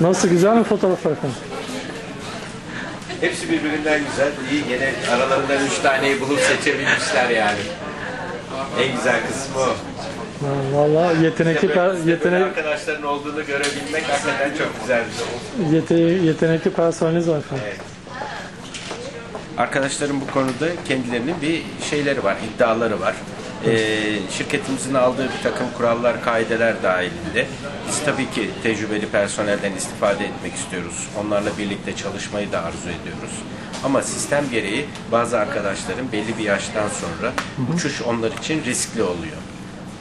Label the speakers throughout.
Speaker 1: Nasıl güzel mi fotoğraflar efendim?
Speaker 2: Hepsi birbirinden güzel, iyi. Gene aralarından üç taneyi bulup seçebilmişler yani. En güzel kısmı o.
Speaker 1: Ha, Vallahi yetenekli,
Speaker 2: Böyle-
Speaker 1: per- yetenek,
Speaker 2: arkadaşların olduğunu görebilmek hakikaten çok güzel bir şey.
Speaker 1: yete- yetenekli personeliniz var efendim.
Speaker 2: Arkadaşlarım bu konuda kendilerinin bir şeyleri var, iddiaları var. Ee, şirketimizin aldığı bir takım kurallar, kaideler dahilinde biz tabii ki tecrübeli personelden istifade etmek istiyoruz. Onlarla birlikte çalışmayı da arzu ediyoruz. Ama sistem gereği bazı arkadaşların belli bir yaştan sonra uçuş onlar için riskli oluyor.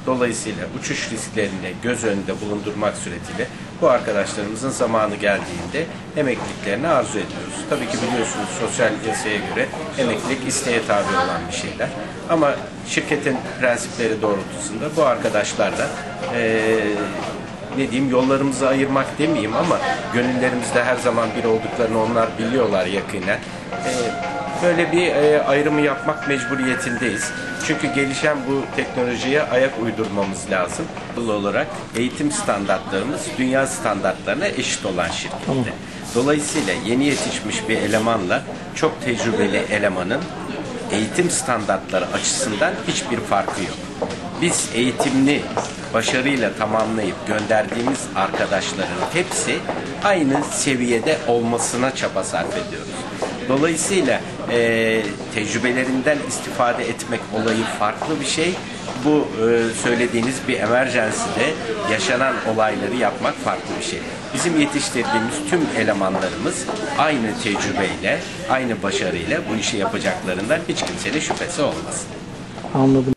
Speaker 2: Dolayısıyla uçuş risklerini göz önünde bulundurmak suretiyle bu arkadaşlarımızın zamanı geldiğinde emekliliklerini arzu ediyoruz. Tabii ki biliyorsunuz sosyal yasaya göre emeklilik isteğe tabi olan bir şeyler. Ama şirketin prensipleri doğrultusunda bu arkadaşlar da eee, ne diyeyim yollarımızı ayırmak demeyeyim ama gönüllerimizde her zaman bir olduklarını onlar biliyorlar yakinen. Eee, böyle bir e, ayrımı yapmak mecburiyetindeyiz. Çünkü gelişen bu teknolojiye ayak uydurmamız lazım. Doğal olarak eğitim standartlarımız dünya standartlarına eşit olan şirkette. Dolayısıyla yeni yetişmiş bir elemanla çok tecrübeli elemanın eğitim standartları açısından hiçbir farkı yok. Biz eğitimini başarıyla tamamlayıp gönderdiğimiz arkadaşların hepsi aynı seviyede olmasına çaba sarf ediyoruz. Dolayısıyla e, tecrübelerinden istifade etmek olayı farklı bir şey. Bu e, söylediğiniz bir emergency'de yaşanan olayları yapmak farklı bir şey. Bizim yetiştirdiğimiz tüm elemanlarımız aynı tecrübeyle, aynı başarıyla bu işi yapacaklarından hiç kimsenin şüphesi olmasın.
Speaker 1: Anladım.